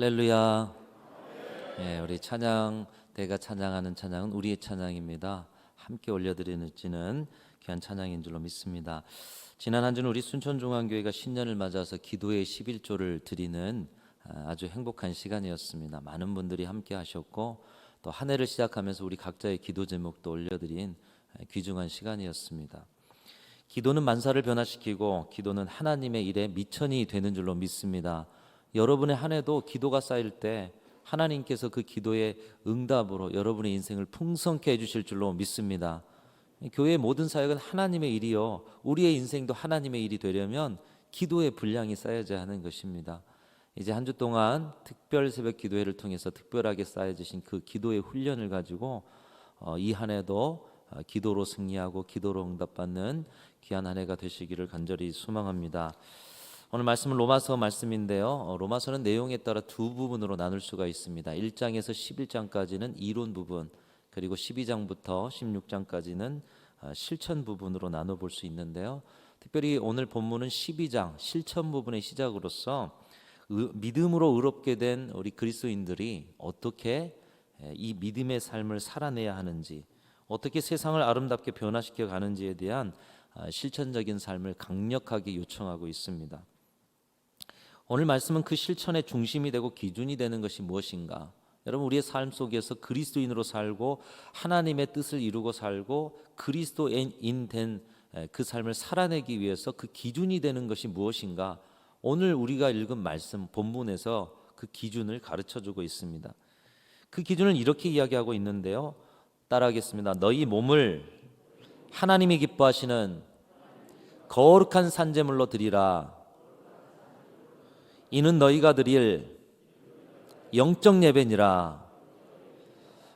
할렐루야. 네, 우리 찬양 대가 찬양하는 찬양은 우리의 찬양입니다. 함께 올려드리는 귀한 찬양인 줄로 믿습니다. 지난 한 주는 우리 순천중앙교회가 신년을 맞아서 기도의 11조를 드리는 아, 아주 행복한 시간이었습니다. 많은 분들이 함께 하셨고 또 한 해를 시작하면서 우리 각자의 기도 제목도 올려드린 아, 귀중한 시간이었습니다. 기도는 만사를 변화시키고 기도는 하나님의 일에 미천이 되는 줄로 믿습니다. 여러분의 한 해도 기도가 쌓일 때 하나님께서 그 기도의 응답으로 여러분의 인생을 풍성케 해주실 줄로 믿습니다. 교회의 모든 사역은 하나님의 일이요. 우리의 인생도 하나님의 일이 되려면 기도의 분량이 쌓여져야 하는 것입니다. 이제 한 주 동안 특별 새벽 기도회를 통해서 특별하게 쌓여지신 그 기도의 훈련을 가지고 어, 이한 해도 어, 기도로 승리하고 기도로 응답받는 귀한 한 해가 되시기를 간절히 소망합니다. 오늘 말씀은 로마서 말씀인데요. 어, 로마서는 내용에 따라 두 부분으로 나눌 수가 있습니다. 1장에서 11장까지는 이론 부분, 그리고 12장부터 16장까지는 어, 실천 부분으로 나눠 볼 수 있는데요. 특별히 오늘 본문은 12장 실천 부분의 시작으로서 의- 믿음으로 의롭게 된 우리 그리스도인들이 어떻게 에, 이 믿음의 삶을 살아내야 하는지, 어떻게 세상을 아름답게 변화시켜 가는지에 대한 아, 실천적인 삶을 강력하게 요청하고 있습니다. 오늘 말씀은 그 실천의 중심이 되고 기준이 되는 것이 무엇인가? 여러분 우리의 삶 속에서 그리스도인으로 살고 하나님의 뜻을 이루고 살고 그리스도인 된 그 삶을 살아내기 위해서 그 기준이 되는 것이 무엇인가? 오늘 우리가 읽은 말씀 본문에서 그 기준을 가르쳐 주고 있습니다. 그 기준을 이렇게 이야기하고 있는데요. 따라하겠습니다. 너희 몸을 하나님이 기뻐하시는 거룩한 산제물로 드리라. 이는 너희가 드릴 영적 예배니라.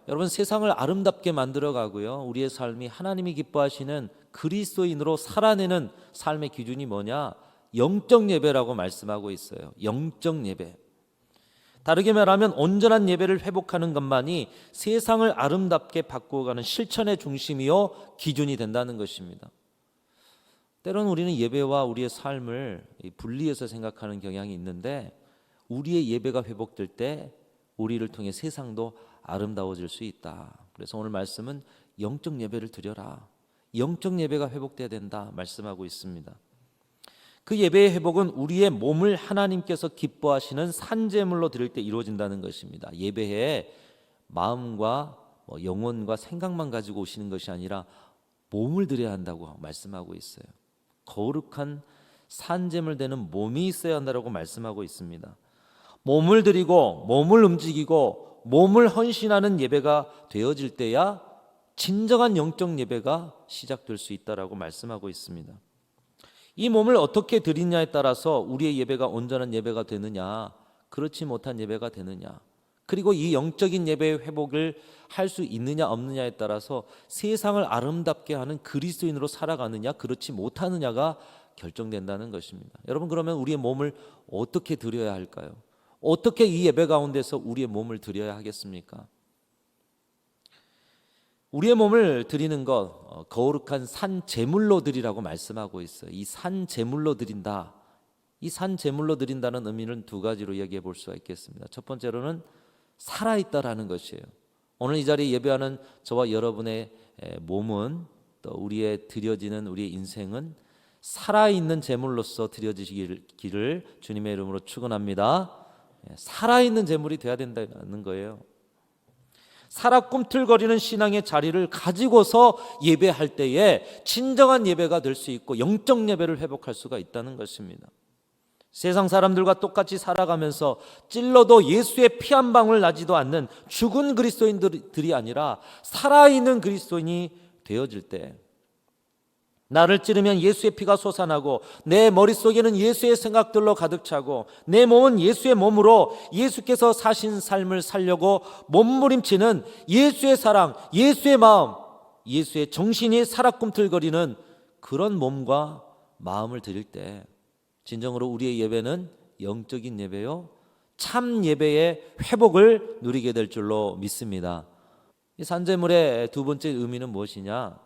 여러분 세상을 아름답게 만들어 가고요. 우리의 삶이 하나님이 기뻐하시는 그리스도인으로 살아내는 삶의 기준이 뭐냐? 영적 예배라고 말씀하고 있어요. 영적 예배. 다르게 말하면 온전한 예배를 회복하는 것만이 세상을 아름답게 바꾸어가는 실천의 중심이요 기준이 된다는 것입니다. 때로는 우리는 예배와 우리의 삶을 이 분리해서 생각하는 경향이 있는데 우리의 예배가 회복될 때 우리를 통해 세상도 아름다워질 수 있다. 그래서 오늘 말씀은 영적 예배를 드려라. 영적 예배가 회복돼야 된다 말씀하고 있습니다. 그 예배의 회복은 우리의 몸을 하나님께서 기뻐하시는 산제물로 드릴 때 이루어진다는 것입니다. 예배에 마음과 뭐 영혼과 생각만 가지고 오시는 것이 아니라 몸을 드려야 한다고 말씀하고 있어요. 거룩한 산제물 되는 몸이 있어야 한다고 말씀하고 있습니다. 몸을 드리고 몸을 움직이고 몸을 헌신하는 예배가 되어질 때야 진정한 영적 예배가 시작될 수 있다라고 말씀하고 있습니다. 이 몸을 어떻게 드리냐에 따라서 우리의 예배가 온전한 예배가 되느냐, 그렇지 못한 예배가 되느냐, 그리고 이 영적인 예배의 회복을 할 수 있느냐 없느냐에 따라서 세상을 아름답게 하는 그리스도인으로 살아가느냐, 그렇지 못하느냐가 결정된다는 것입니다. 여러분 그러면 우리의 몸을 어떻게 드려야 할까요? 어떻게 이 예배 가운데서 우리의 몸을 드려야 하겠습니까? 우리의 몸을 드리는 것 어, 거룩한 산 제물로 드리라고 말씀하고 있어요. 이 산 제물로 드린다. 이 산 제물로 드린다는 의미는 두 가지로 이야기해 볼 수가 있겠습니다. 첫 번째로는 살아 있다라는 것이에요. 오늘 이 자리에 예배하는 저와 여러분의 에, 몸은 또 우리의 드려지는 우리의 인생은 살아 있는 제물로서 드려지기를 주님의 이름으로 축원합니다. 예, 살아 있는 제물이 돼야 된다는 거예요. 살아 꿈틀거리는 신앙의 자리를 가지고서 예배할 때에 진정한 예배가 될 수 있고 영적 예배를 회복할 수가 있다는 것입니다. 세상 사람들과 똑같이 살아가면서 찔러도 예수의 피 한 방울 나지도 않는 죽은 그리스도인들이 아니라 살아있는 그리스도인이 되어질 때 나를 찌르면 예수의 피가 솟아나고 내 머릿속에는 예수의 생각들로 가득 차고 내 몸은 예수의 몸으로 예수께서 사신 삶을 살려고 몸부림치는 예수의 사랑, 예수의 마음, 예수의 정신이 살아 꿈틀거리는 그런 몸과 마음을 드릴 때 진정으로 우리의 예배는 영적인 예배요 참 예배의 회복을 누리게 될 줄로 믿습니다. 이 산재물의 두 번째 의미는 무엇이냐?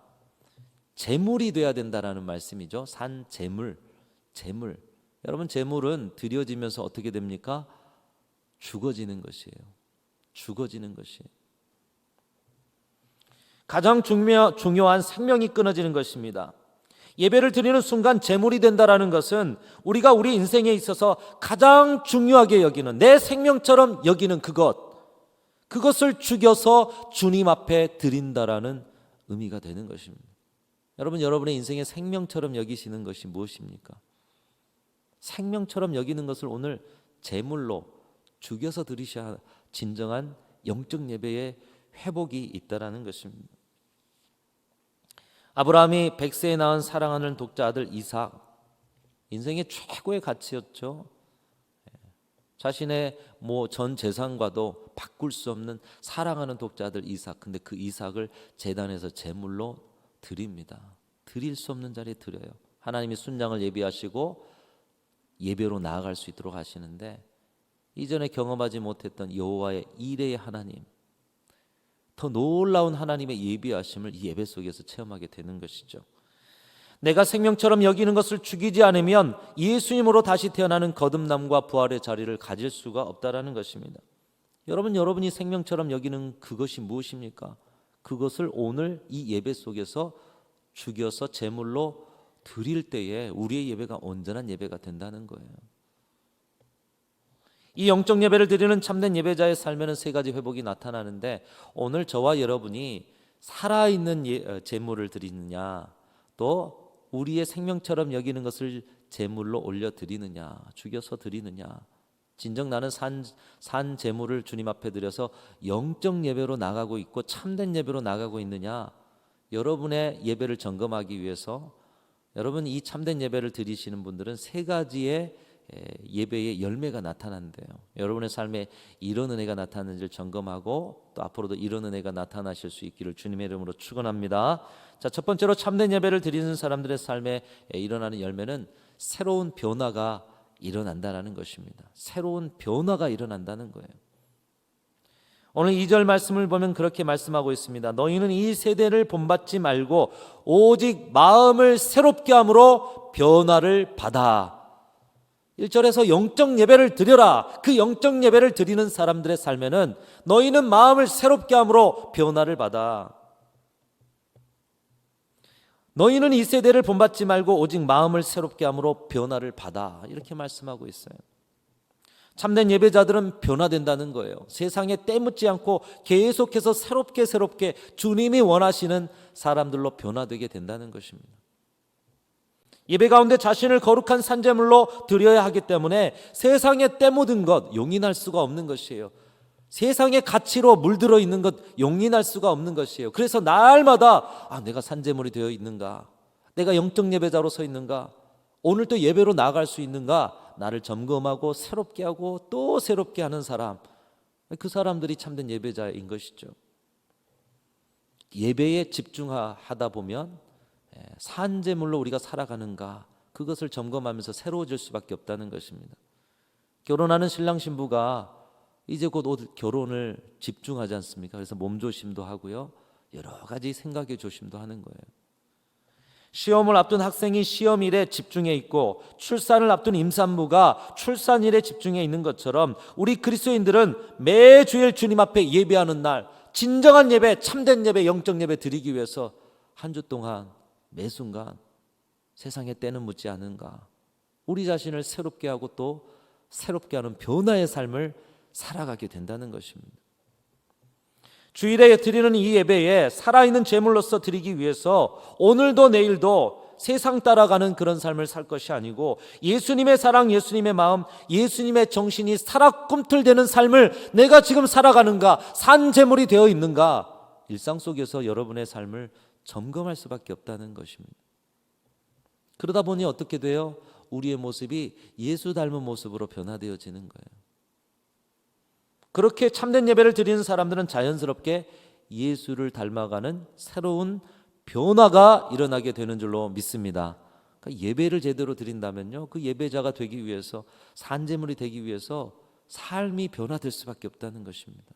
재물이 돼야 된다라는 말씀이죠. 산 재물, 재물. 여러분 재물은 드려지면서 어떻게 됩니까? 죽어지는 것이에요. 죽어지는 것이에요. 가장 중요, 중요한 생명이 끊어지는 것입니다. 예배를 드리는 순간 제물이 된다라는 것은 우리가 우리 인생에 있어서 가장 중요하게 여기는 내 생명처럼 여기는 그것 그것을 죽여서 주님 앞에 드린다라는 의미가 되는 것입니다. 여러분 여러분의 인생의 생명처럼 여기시는 것이 무엇입니까? 생명처럼 여기는 것을 오늘 제물로 죽여서 드리셔야 진정한 영적 예배의 회복이 있다라는 것입니다. 아브라함이 백세에 낳은 사랑하는 독자 아들 이삭 인생의 최고의 가치였죠. 자신의 뭐 전 재산과도 바꿀 수 없는 사랑하는 독자 아들 이삭. 근데 그 이삭을 제단에서 제물로 드립니다. 드릴 수 없는 자리에 드려요. 하나님이 순장을 예비하시고 예배로 나아갈 수 있도록 하시는데 이전에 경험하지 못했던 여호와의 이레의 하나님 더 놀라운 하나님의 예비하심을 이 예배 속에서 체험하게 되는 것이죠. 내가 생명처럼 여기는 것을 죽이지 않으면 예수님으로 다시 태어나는 거듭남과 부활의 자리를 가질 수가 없다라는 것입니다. 여러분 여러분이 생명처럼 여기는 그것이 무엇입니까? 그것을 오늘 이 예배 속에서 죽여서 제물로 드릴 때에 우리의 예배가 온전한 예배가 된다는 거예요. 이 영적 예배를 드리는 참된 예배자의 삶에는 세 가지 회복이 나타나는데 오늘 저와 여러분이 살아있는 예, 어, 제물을 드리느냐 또 우리의 생명처럼 여기는 것을 제물로 올려 드리느냐 죽여서 드리느냐 진정 나는 산, 산 제물을 주님 앞에 드려서 영적 예배로 나가고 있고 참된 예배로 나가고 있느냐 여러분의 예배를 점검하기 위해서 여러분 이 참된 예배를 드리시는 분들은 세 가지의 에, 예배의 열매가 나타난대요. 여러분의 삶에 이런 은혜가 나타나는지를 점검하고 또 앞으로도 이런 은혜가 나타나실 수 있기를 주님의 이름으로 축원합니다. 자, 첫 번째로 참된 예배를 드리는 사람들의 삶에 에, 일어나는 열매는 새로운 변화가 일어난다라는 것입니다. 새로운 변화가 일어난다는 거예요. 오늘 2절 말씀을 보면 그렇게 말씀하고 있습니다. 너희는 이 세대를 본받지 말고 오직 마음을 새롭게 함으로 변화를 받아. 1절에서 영적 예배를 드려라. 그 영적 예배를 드리는 사람들의 삶에는 너희는 마음을 새롭게 함으로 변화를 받아. 너희는 이 세대를 본받지 말고 오직 마음을 새롭게 함으로 변화를 받아. 이렇게 말씀하고 있어요. 참된 예배자들은 변화된다는 거예요. 세상에 때묻지 않고 계속해서 새롭게 새롭게 주님이 원하시는 사람들로 변화되게 된다는 것입니다. 예배 가운데 자신을 거룩한 산재물로 드려야 하기 때문에 세상에 때묻은 것 용인할 수가 없는 것이에요. 세상의 가치로 물들어 있는 것 용인할 수가 없는 것이에요. 그래서 날마다 아 내가 산재물이 되어 있는가? 내가 영적 예배자로 서 있는가? 오늘 또 예배로 나갈 수 있는가? 나를 점검하고 새롭게 하고 또 새롭게 하는 사람. 그 사람들이 참된 예배자인 것이죠. 예배에 집중하다 보면 예, 산재물로 우리가 살아가는가 그것을 점검하면서 새로워질 수밖에 없다는 것입니다. 결혼하는 신랑 신부가 이제 곧 결혼을 집중하지 않습니까? 그래서 몸조심도 하고요. 여러 가지 생각의 조심도 하는 거예요. 시험을 앞둔 학생이 시험일에 집중해 있고 출산을 앞둔 임산부가 출산일에 집중해 있는 것처럼 우리 그리스도인들은 매주일 주님 앞에 예배하는 날 진정한 예배, 참된 예배, 영적 예배 드리기 위해서 한 주 동안 매 순간 세상에 때는 묻지 않은가? 우리 자신을 새롭게 하고 또 새롭게 하는 변화의 삶을 살아가게 된다는 것입니다. 주일에 드리는 이 예배에 살아있는 제물로서 드리기 위해서 오늘도 내일도 세상 따라가는 그런 삶을 살 것이 아니고 예수님의 사랑, 예수님의 마음, 예수님의 정신이 살아 꿈틀대는 삶을 내가 지금 살아가는가, 산 제물이 되어 있는가, 일상 속에서 여러분의 삶을 점검할 수밖에 없다는 것입니다. 그러다 보니 어떻게 돼요? 우리의 모습이 예수 닮은 모습으로 변화되어지는 거예요. 그렇게 참된 예배를 드리는 사람들은 자연스럽게 예수를 닮아가는 새로운 변화가 일어나게 되는 줄로 믿습니다. 그러니까 예배를 제대로 드린다면요, 그 예배자가 되기 위해서 산재물이 되기 위해서 삶이 변화될 수밖에 없다는 것입니다.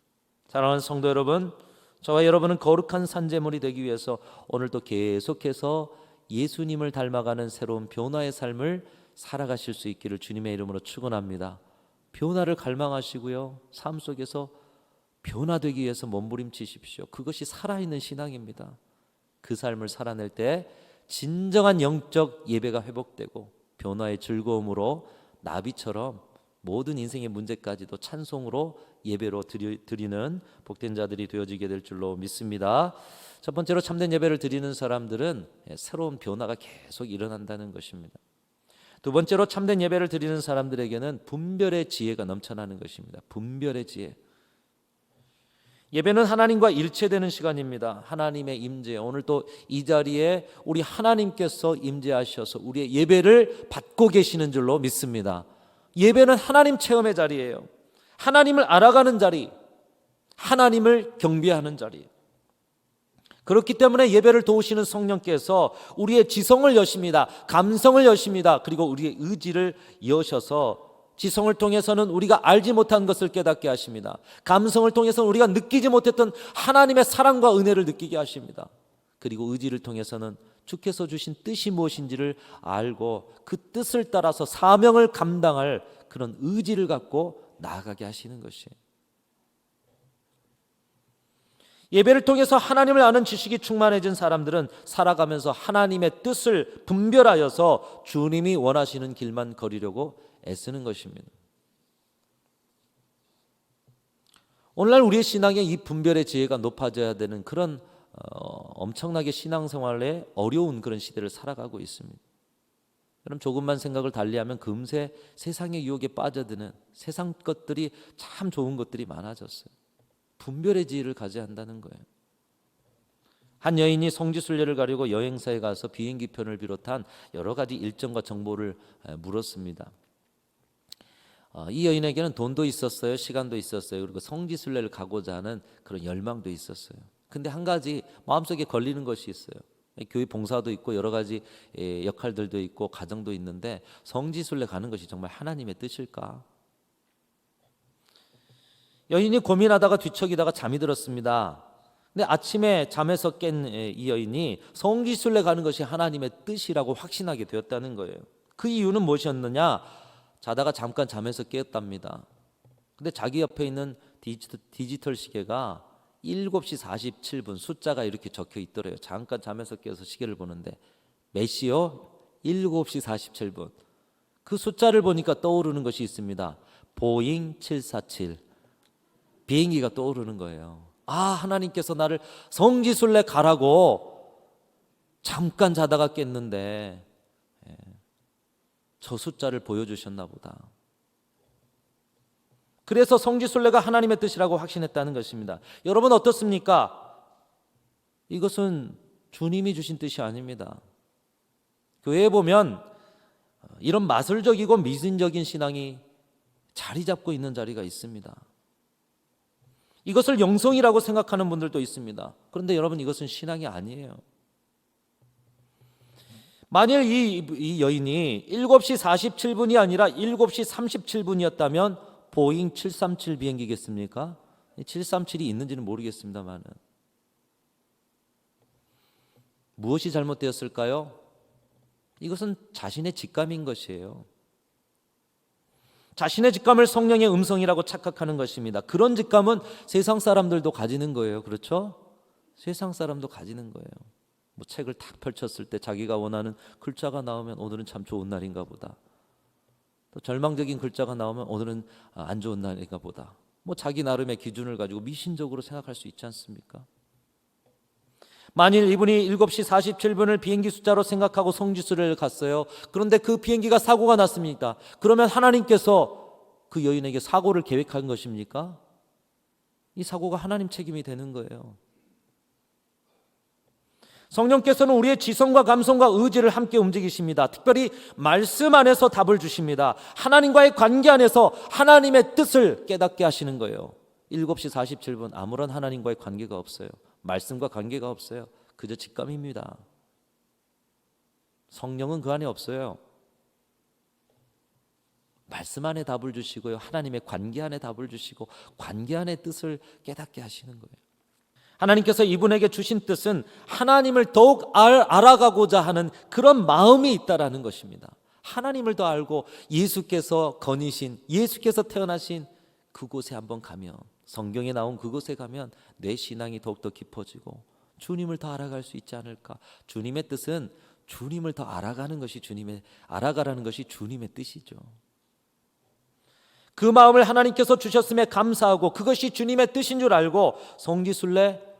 사랑하는 성도 여러분, 저와 여러분은 거룩한 산재물이 되기 위해서 오늘도 계속해서 예수님을 닮아가는 새로운 변화의 삶을 살아가실 수 있기를 주님의 이름으로 축원합니다. 변화를 갈망하시고요. 삶 속에서 변화되기 위해서 몸부림치십시오. 그것이 살아있는 신앙입니다. 그 삶을 살아낼 때 진정한 영적 예배가 회복되고 변화의 즐거움으로 나비처럼 모든 인생의 문제까지도 찬송으로 예배로 드리, 드리는 복된 자들이 되어지게 될 줄로 믿습니다. 첫 번째로 참된 예배를 드리는 사람들은 새로운 변화가 계속 일어난다는 것입니다. 두 번째로 참된 예배를 드리는 사람들에게는 분별의 지혜가 넘쳐나는 것입니다. 분별의 지혜. 예배는 하나님과 일체되는 시간입니다. 하나님의 임재. 오늘 또 이 자리에 우리 하나님께서 임재하셔서 우리의 예배를 받고 계시는 줄로 믿습니다. 예배는 하나님 체험의 자리예요. 하나님을 알아가는 자리, 하나님을 경배하는 자리. 그렇기 때문에 예배를 도우시는 성령께서 우리의 지성을 여십니다. 감성을 여십니다. 그리고 우리의 의지를 여셔서 지성을 통해서는 우리가 알지 못한 것을 깨닫게 하십니다. 감성을 통해서는 우리가 느끼지 못했던 하나님의 사랑과 은혜를 느끼게 하십니다. 그리고 의지를 통해서는 주께서 주신 뜻이 무엇인지를 알고 그 뜻을 따라서 사명을 감당할 그런 의지를 갖고 나아가게 하시는 것이에요. 예배를 통해서 하나님을 아는 지식이 충만해진 사람들은 살아가면서 하나님의 뜻을 분별하여서 주님이 원하시는 길만 걸으려고 애쓰는 것입니다. 오늘날 우리의 신앙에 이 분별의 지혜가 높아져야 되는 그런 어, 엄청나게 신앙생활에 어려운 그런 시대를 살아가고 있습니다. 그럼 조금만 생각을 달리하면 금세 세상의 유혹에 빠져드는 세상 것들이 참 좋은 것들이 많아졌어요. 분별의 지혜를 가져야 한다는 거예요. 한 여인이 성지순례를 가려고 여행사에 가서 비행기 편을 비롯한 여러 가지 일정과 정보를 물었습니다. 어, 이 여인에게는 돈도 있었어요, 시간도 있었어요, 그리고 성지순례를 가고자 하는 그런 열망도 있었어요. 근데 한 가지 마음속에 걸리는 것이 있어요. 교회 봉사도 있고 여러 가지 예, 역할들도 있고 가정도 있는데 성지순례 가는 것이 정말 하나님의 뜻일까? 여인이 고민하다가 뒤척이다가 잠이 들었습니다. 근데 아침에 잠에서 깬 이 여인이 성지순례 가는 것이 하나님의 뜻이라고 확신하게 되었다는 거예요. 그 이유는 무엇이었느냐? 자다가 잠깐 잠에서 깨었답니다. 근데 자기 옆에 있는 디지털, 디지털 시계가 7시 47분 숫자가 이렇게 적혀 있더래요. 잠깐 잠에서 깨어서 시계를 보는데 몇 시요? 7시 47분. 그 숫자를 보니까 떠오르는 것이 있습니다. 보잉 747. 비행기가 떠오르는 거예요. 아, 하나님께서 나를 성지순례 가라고 잠깐 자다가 깼는데 예, 저 숫자를 보여주셨나 보다. 그래서 성지순례가 하나님의 뜻이라고 확신했다는 것입니다. 여러분 어떻습니까? 이것은 주님이 주신 뜻이 아닙니다. 교회에 보면 이런 마술적이고 미신적인 신앙이 자리 잡고 있는 자리가 있습니다. 이것을 영성이라고 생각하는 분들도 있습니다. 그런데 여러분 이것은 신앙이 아니에요. 만일 이, 이 여인이 7시 47분이 아니라 7시 37분이었다면 보잉 737 비행기겠습니까? 737이 있는지는 모르겠습니다만은 무엇이 잘못되었을까요? 이것은 자신의 직감인 것이에요. 자신의 직감을 성령의 음성이라고 착각하는 것입니다. 그런 직감은 세상 사람들도 가지는 거예요. 그렇죠? 세상 사람도 가지는 거예요. 뭐 책을 탁 펼쳤을 때 자기가 원하는 글자가 나오면 오늘은 참 좋은 날인가 보다. 또 절망적인 글자가 나오면 오늘은 안 좋은 날인가 보다. 뭐 자기 나름의 기준을 가지고 미신적으로 생각할 수 있지 않습니까? 만일 이분이 7시 47분을 비행기 숫자로 생각하고 성지수를 갔어요. 그런데 그 비행기가 사고가 났습니까? 그러면 하나님께서 그 여인에게 사고를 계획한 것입니까? 이 사고가 하나님 책임이 되는 거예요. 성령께서는 우리의 지성과 감성과 의지를 함께 움직이십니다. 특별히 말씀 안에서 답을 주십니다. 하나님과의 관계 안에서 하나님의 뜻을 깨닫게 하시는 거예요. 7시 47분 아무런 하나님과의 관계가 없어요. 말씀과 관계가 없어요. 그저 직감입니다. 성령은 그 안에 없어요. 말씀 안에 답을 주시고요. 하나님의 관계 안에 답을 주시고 관계 안에 뜻을 깨닫게 하시는 거예요. 하나님께서 이분에게 주신 뜻은 하나님을 더욱 알, 알아가고자 하는 그런 마음이 있다라는 것입니다. 하나님을 더 알고 예수께서 거니신 예수께서 태어나신 그곳에 한번 가면 성경에 나온 그곳에 가면 내 신앙이 더욱더 깊어지고 주님을 더 알아갈 수 있지 않을까? 주님의 뜻은 주님을 더 알아가는 것이 주님의 알아가라는 것이 주님의 뜻이죠. 그 마음을 하나님께서 주셨음에 감사하고 그것이 주님의 뜻인 줄 알고 성지순례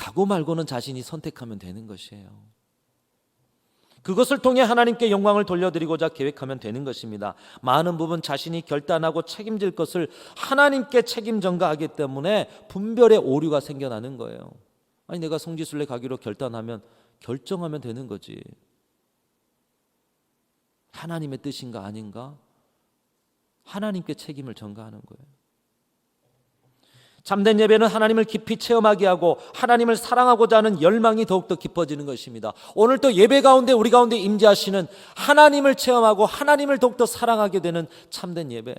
가고 말고는 자신이 선택하면 되는 것이에요. 그것을 통해 하나님께 영광을 돌려드리고자 계획하면 되는 것입니다. 많은 부분 자신이 결단하고 책임질 것을 하나님께 책임 전가하기 때문에 분별의 오류가 생겨나는 거예요. 아니 내가 성지순례 가기로 결단하면 결정하면 되는 거지. 하나님의 뜻인가 아닌가? 하나님께 책임을 전가하는 거예요. 참된 예배는 하나님을 깊이 체험하게 하고 하나님을 사랑하고자 하는 열망이 더욱더 깊어지는 것입니다. 오늘 또 예배 가운데 우리 가운데 임재하시는 하나님을 체험하고 하나님을 더욱더 사랑하게 되는 참된 예배.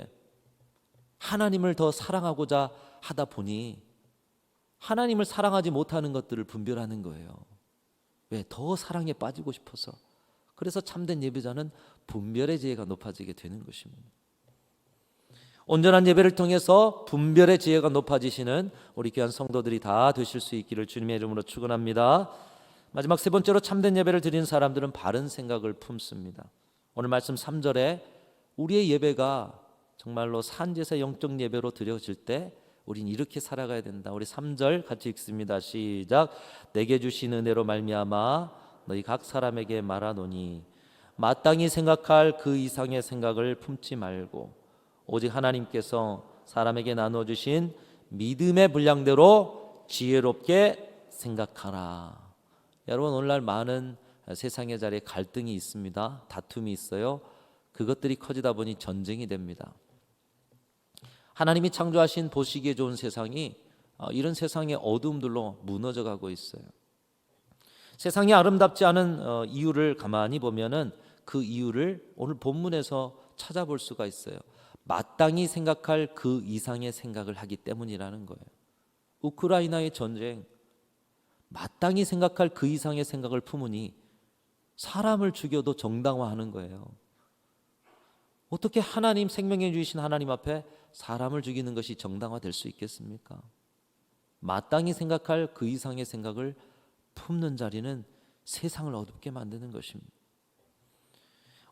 하나님을 더 사랑하고자 하다 보니 하나님을 사랑하지 못하는 것들을 분별하는 거예요. 왜? 더 사랑에 빠지고 싶어서. 그래서 참된 예배자는 분별의 지혜가 높아지게 되는 것입니다. 온전한 예배를 통해서 분별의 지혜가 높아지시는 우리 귀한 성도들이 다 되실 수 있기를 주님의 이름으로 축원합니다. 마지막 세 번째로 참된 예배를 드리는 사람들은 바른 생각을 품습니다. 오늘 말씀 3절에 우리의 예배가 정말로 산제사 영적 예배로 드려질 때 우린 이렇게 살아가야 된다. 우리 3절 같이 읽습니다. 시작. 내게 주신 은혜로 말미암아 너희 각 사람에게 말하노니 마땅히 생각할 그 이상의 생각을 품지 말고 오직 하나님께서 사람에게 나눠 주신 믿음의 분량대로 지혜롭게 생각하라. 여러분 오늘날 많은 세상의 자리에 갈등이 있습니다. 다툼이 있어요. 그것들이 커지다 보니 전쟁이 됩니다. 하나님이 창조하신 보시기에 좋은 세상이 어, 이런 세상의 어둠들로 무너져 가고 있어요. 세상이 아름답지 않은 어, 이유를 가만히 보면은 그 이유를 오늘 본문에서 찾아볼 수가 있어요. 마땅히 생각할 그 이상의 생각을 하기 때문이라는 거예요. 우크라이나의 전쟁 마땅히 생각할 그 이상의 생각을 품으니 사람을 죽여도 정당화하는 거예요. 어떻게 하나님 생명해 주신 하나님 앞에 사람을 죽이는 것이 정당화될 수 있겠습니까? 마땅히 생각할 그 이상의 생각을 품는 자리는 세상을 어둡게 만드는 것입니다.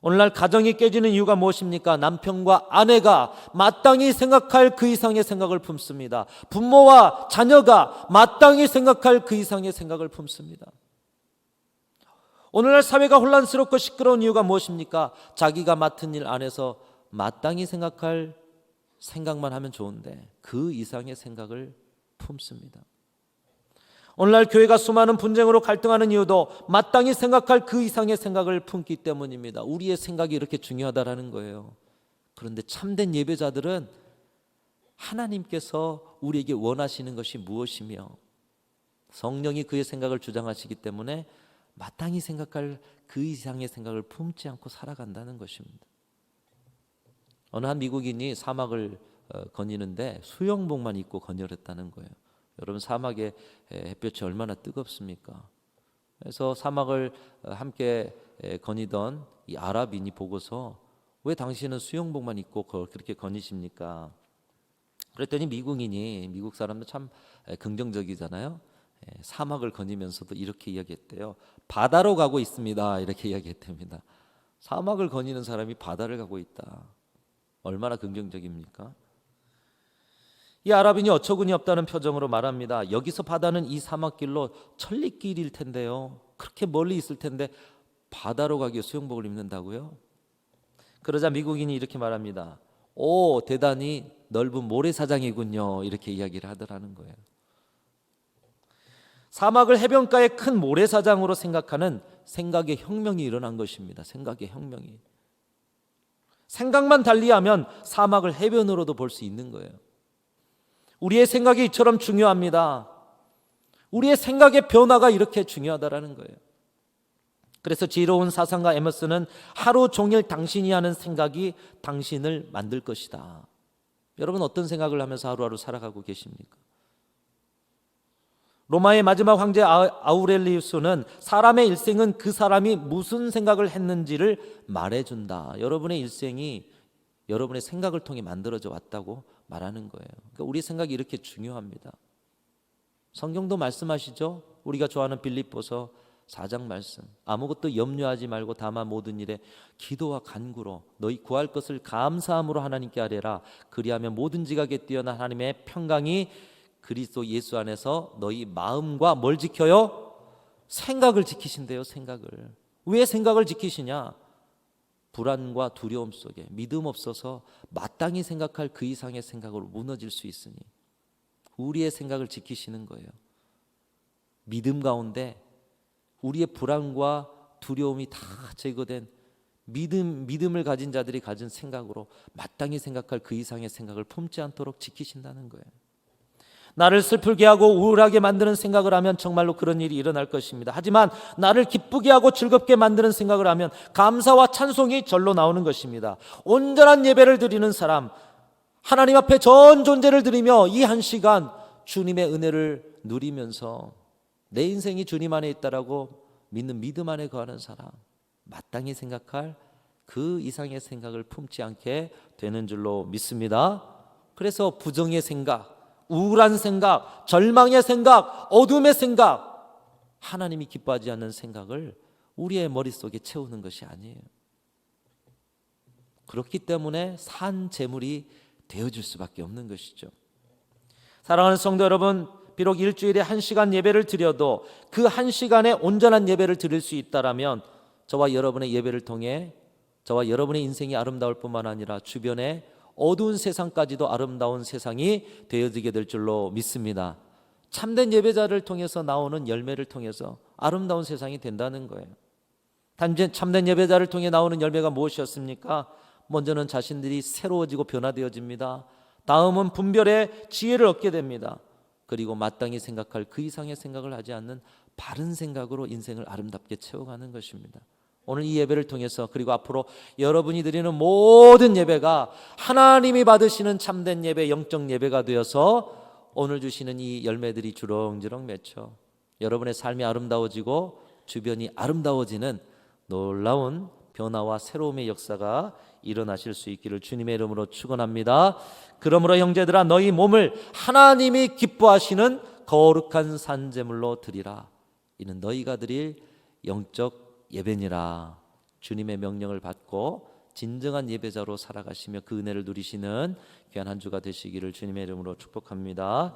오늘날 가정이 깨지는 이유가 무엇입니까? 남편과 아내가 마땅히 생각할 그 이상의 생각을 품습니다. 부모와 자녀가 마땅히 생각할 그 이상의 생각을 품습니다. 오늘날 사회가 혼란스럽고 시끄러운 이유가 무엇입니까? 자기가 맡은 일 안에서 마땅히 생각할 생각만 하면 좋은데 그 이상의 생각을 품습니다. 오늘날 교회가 수많은 분쟁으로 갈등하는 이유도 마땅히 생각할 그 이상의 생각을 품기 때문입니다. 우리의 생각이 이렇게 중요하다라는 거예요. 그런데 참된 예배자들은 하나님께서 우리에게 원하시는 것이 무엇이며 성령이 그의 생각을 주장하시기 때문에 마땅히 생각할 그 이상의 생각을 품지 않고 살아간다는 것입니다. 어느 한 미국인이 사막을 어, 거니는데 수영복만 입고 거닐었다는 거예요. 여러분 사막의 햇볕이 얼마나 뜨겁습니까? 그래서 사막을 어, 함께 거니던 이 아랍인이 보고서 왜 당신은 수영복만 입고 그렇게 거니십니까? 그랬더니 미국인이 미국 사람들 참 긍정적이잖아요. 사막을 거니면서도 이렇게 이야기했대요. 바다로 가고 있습니다. 이렇게 이야기했답니다. 사막을 거니는 사람이 바다를 가고 있다. 얼마나 긍정적입니까? 이 아랍인이 어처구니 없다는 표정으로 말합니다. 여기서 바다는 이 사막길로 천리길일 텐데요. 그렇게 멀리 있을 텐데 바다로 가기 수영복을 입는다고요? 그러자 미국인이 이렇게 말합니다. 오, 대단히 넓은 모래사장이군요. 이렇게 이야기를 하더라는 거예요. 사막을 해변가의 큰 모래사장으로 생각하는 생각의 혁명이 일어난 것입니다. 생각의 혁명이. 생각만 달리하면 사막을 해변으로도 볼 수 있는 거예요. 우리의 생각이 이처럼 중요합니다. 우리의 생각의 변화가 이렇게 중요하다라는 거예요. 그래서 지혜로운 사상가 에머스는 하루 종일 당신이 하는 생각이 당신을 만들 것이다. 여러분 어떤 생각을 하면서 하루하루 살아가고 계십니까? 로마의 마지막 황제 아- 아우렐리우스는 사람의 일생은 그 사람이 무슨 생각을 했는지를 말해준다. 여러분의 일생이 여러분의 생각을 통해 만들어져 왔다고 말하는 거예요. 그러니까 우리 생각이 이렇게 중요합니다. 성경도 말씀하시죠. 우리가 좋아하는 빌립보서 4장 말씀. 아무것도 염려하지 말고 다만 모든 일에 기도와 간구로 너희 구할 것을 감사함으로 하나님께 아뢰라. 그리하면 모든 지각에 뛰어난 하나님의 평강이 그리스도 예수 안에서 너희 마음과 뭘 지켜요? 생각을 지키신대요, 생각을. 왜 생각을 지키시냐? 불안과 두려움 속에 믿음 없어서 마땅히 생각할 그 이상의 생각으로 무너질 수 있으니 우리의 생각을 지키시는 거예요. 믿음 가운데 우리의 불안과 두려움이 다 제거된 믿음 믿음을 가진 자들이 가진 생각으로 마땅히 생각할 그 이상의 생각을 품지 않도록 지키신다는 거예요. 나를 슬프게 하고 우울하게 만드는 생각을 하면 정말로 그런 일이 일어날 것입니다. 하지만 나를 기쁘게 하고 즐겁게 만드는 생각을 하면 감사와 찬송이 절로 나오는 것입니다. 온전한 예배를 드리는 사람, 하나님 앞에 전 존재를 드리며 이 한 시간 주님의 은혜를 누리면서 내 인생이 주님 안에 있다라고 믿는 믿음 안에 거하는 사람, 마땅히 생각할 그 이상의 생각을 품지 않게 되는 줄로 믿습니다. 그래서 부정의 생각, 우울한 생각, 절망의 생각, 어둠의 생각, 하나님이 기뻐하지 않는 생각을 우리의 머릿속에 채우는 것이 아니에요. 그렇기 때문에 산 재물이 되어줄 수밖에 없는 것이죠. 사랑하는 성도 여러분, 비록 일주일에 한 시간 예배를 드려도 그 한 시간에 온전한 예배를 드릴 수 있다라면 저와 여러분의 예배를 통해 저와 여러분의 인생이 아름다울 뿐만 아니라 주변의 어두운 세상까지도 아름다운 세상이 되어지게 될 줄로 믿습니다. 참된 예배자를 통해서 나오는 열매를 통해서 아름다운 세상이 된다는 거예요. 단지 참된 예배자를 통해 나오는 열매가 무엇이었습니까? 먼저는 자신들이 새로워지고 변화되어집니다. 다음은 분별의 지혜를 얻게 됩니다. 그리고 마땅히 생각할 그 이상의 생각을 하지 않는 바른 생각으로 인생을 아름답게 채워가는 것입니다. 오늘 이 예배를 통해서 그리고 앞으로 여러분이 드리는 모든 예배가 하나님이 받으시는 참된 예배, 영적 예배가 되어서 오늘 주시는 이 열매들이 주렁주렁 맺혀 여러분의 삶이 아름다워지고 주변이 아름다워지는 놀라운 변화와 새로움의 역사가 일어나실 수 있기를 주님의 이름으로 축원합니다. 그러므로 형제들아 너희 몸을 하나님이 기뻐하시는 거룩한 산제물로 드리라. 이는 너희가 드릴 영적 예배니라. 주님의 명령을 받고 진정한 예배자로 살아가시며 그 은혜를 누리시는 귀한 한 주가 되시기를 주님의 이름으로 축복합니다.